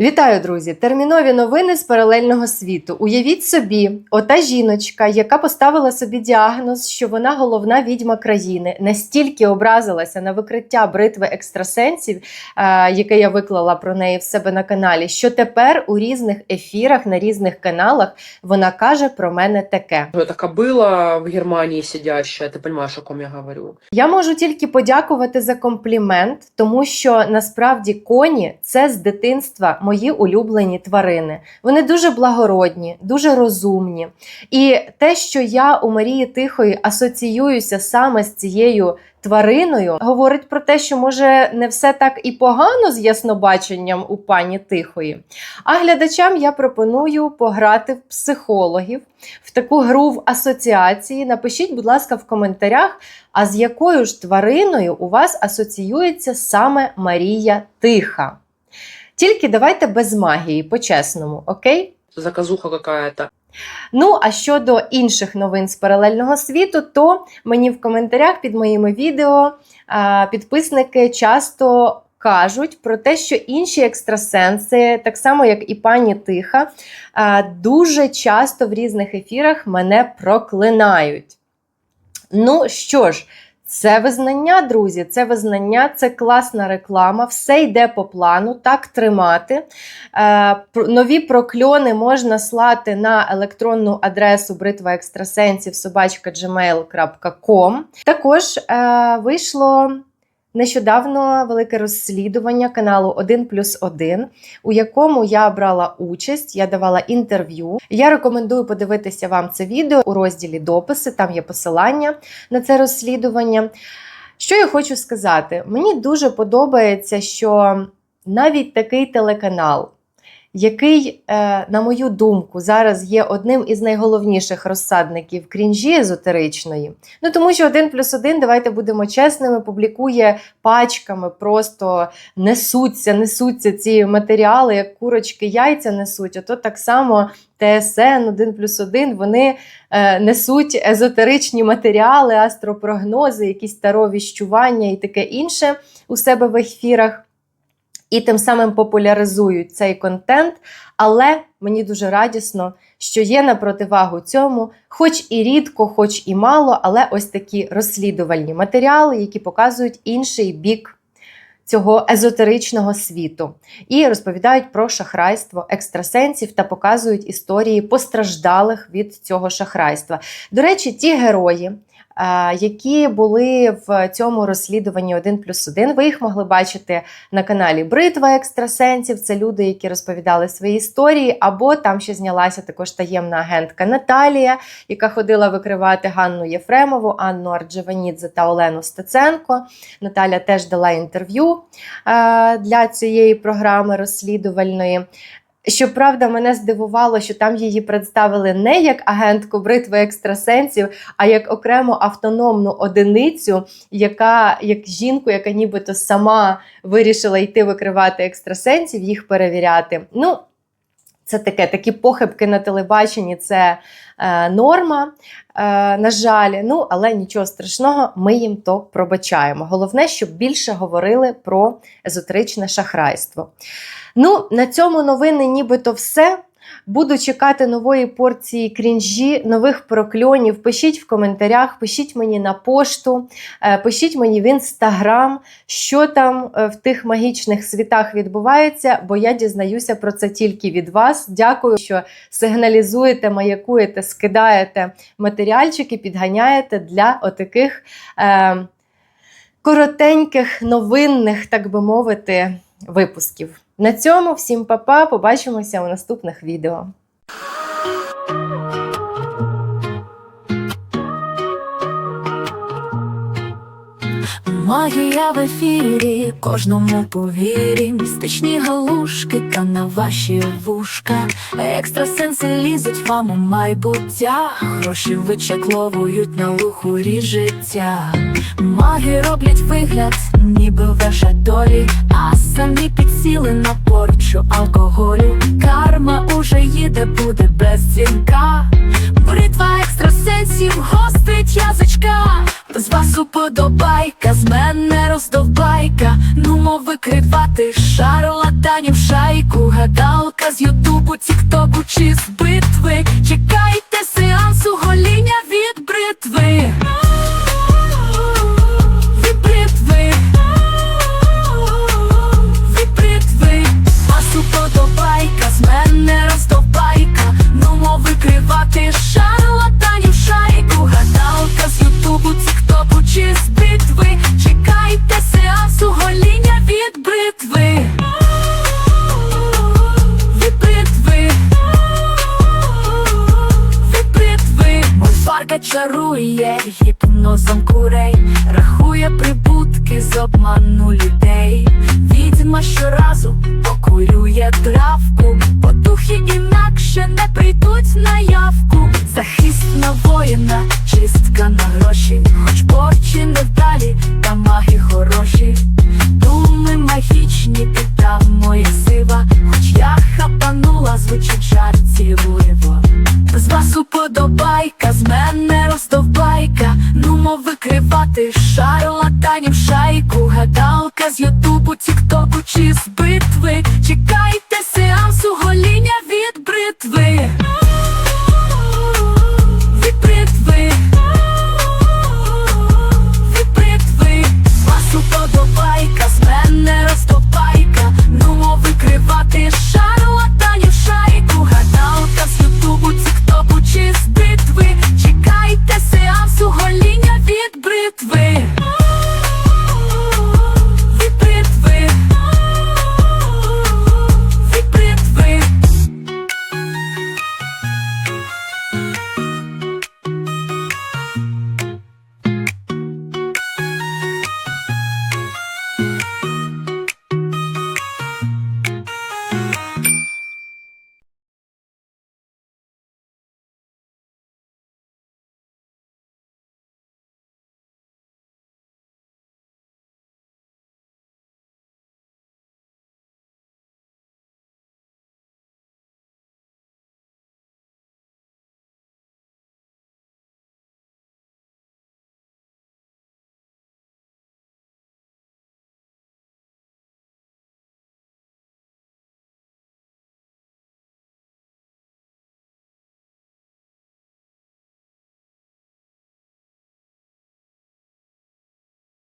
Вітаю, друзі! Термінові новини з паралельного світу. Уявіть собі, ота жіночка, яка поставила собі діагноз, що вона головна відьма країни, настільки образилася на викриття бритви екстрасенсів, е, яке я виклала про неї в себе на каналі. Що тепер у різних ефірах на різних каналах вона каже про мене таке. Это кобыла в Германии сидящая, ты понимаешь, о ком я говорю. Я можу тільки подякувати за комплімент, тому що насправді коні це з дитинства мої улюблені тварини. Вони дуже благородні, дуже розумні. І те, що я у Марії Тихої асоціююся саме з цією твариною, говорить про те, що може не все так і погано з яснобаченням у пані Тихої. А глядачам я пропоную пограти в психологів в таку гру в асоціації. Напишіть, будь ласка, в коментарях. А з якою ж твариною у вас асоціюється саме Марія Тиха? Тільки давайте без магії, по-чесному, окей? Заказуха какая-то. Ну, а щодо інших новин з паралельного світу, то мені в коментарях під моїми відео підписники часто кажуть про те, що інші екстрасенси, так само як і пані Тиха, дуже часто в різних ефірах мене проклинають. Ну що ж, це визнання, друзі, це визнання, це класна реклама, все йде по плану, так тримати. Е, нові прокльони можна слати на електронну адресу бритва екстрасенсів собачка.gmail.com. Також е, вийшло нещодавно велике розслідування каналу 1 плюс 1, у якому я брала участь, я давала інтерв'ю. Я рекомендую подивитися вам це відео у розділі дописи, там є посилання на це розслідування. Що я хочу сказати? Мені дуже подобається, що навіть такий телеканал, який, е, на мою думку, зараз є одним із найголовніших розсадників крінжі езотеричної. Ну тому що один плюс один, давайте будемо чесними, публікує пачками, просто несуться, несуться ці матеріали, як курочки яйця несуть. Ото так само ТСН 1 плюс 1, вони е, несуть езотеричні матеріали, астропрогнози, якісь таровіщування і таке інше у себе в ефірах. І тим самим популяризують цей контент. Але мені дуже радісно, що є на противагу цьому, хоч і рідко, хоч і мало, але ось такі розслідувальні матеріали, які показують інший бік цього езотеричного світу, і розповідають про шахрайство екстрасенсів та показують історії постраждалих від цього шахрайства. До речі, ті герої. Які були в цьому розслідуванні 1 плюс 1, ви їх могли бачити на каналі Бритва екстрасенсів. Це люди, які розповідали свої історії. Або там ще знялася також таємна агентка Наталія, яка ходила викривати Ганну Єфремову, Анну Арджеванідзе та Олену Стеценко. Наталя теж дала інтерв'ю для цієї програми розслідувальної. Щоправда, мене здивувало, що там її представили не як агентку бритви екстрасенсів, а як окрему автономну одиницю, яка як жінку, яка нібито сама вирішила йти викривати екстрасенсів, їх перевіряти. Ну, це таке, такі похибки на телебаченні це е, норма, е, на жаль. Ну, але нічого страшного, ми їм то пробачаємо. Головне, щоб більше говорили про езотеричне шахрайство. Ну, на цьому новини нібито все. Буду чекати нової порції крінжі, нових прокльонів. Пишіть в коментарях, пишіть мені на пошту, е, пишіть мені в інстаграм, що там е, в тих магічних світах відбувається, бо я дізнаюся про це тільки від вас. Дякую, що сигналізуєте, маякуєте, скидаєте матеріальчики, підганяєте для отаких е, коротеньких, новинних, так би мовити, випусків. На цьому всім па-па, побачимося у наступних відео. Магія в ефірі, кожному повірі, містичні галушки та на ваші вушка. Екстрасенси лізуть вам у майбуття, гроші вичекловують на лухурі життя. Маги роблять вигляд, Ніби ніби вежадолі, а самі підсіли на порчу алкоголю. Карма уже їде, буде без дзвінка. Бритва екстрасенсів, гостить язичка. З вас уподобайка, з мене роздовбайка. Нумо викривати шарлатанів шайку. Гадалка з Ютубу, Тіктоку чи з битви. Чекай. чарує гіпнозом курей, рахує прибутки з обману людей. Відьма щоразу покурює травку, потухи інакше не прийдуть на явку. Захист на воїна, чистка на гроші, хоч борчі невдалі, та маги хороші, думи магічні.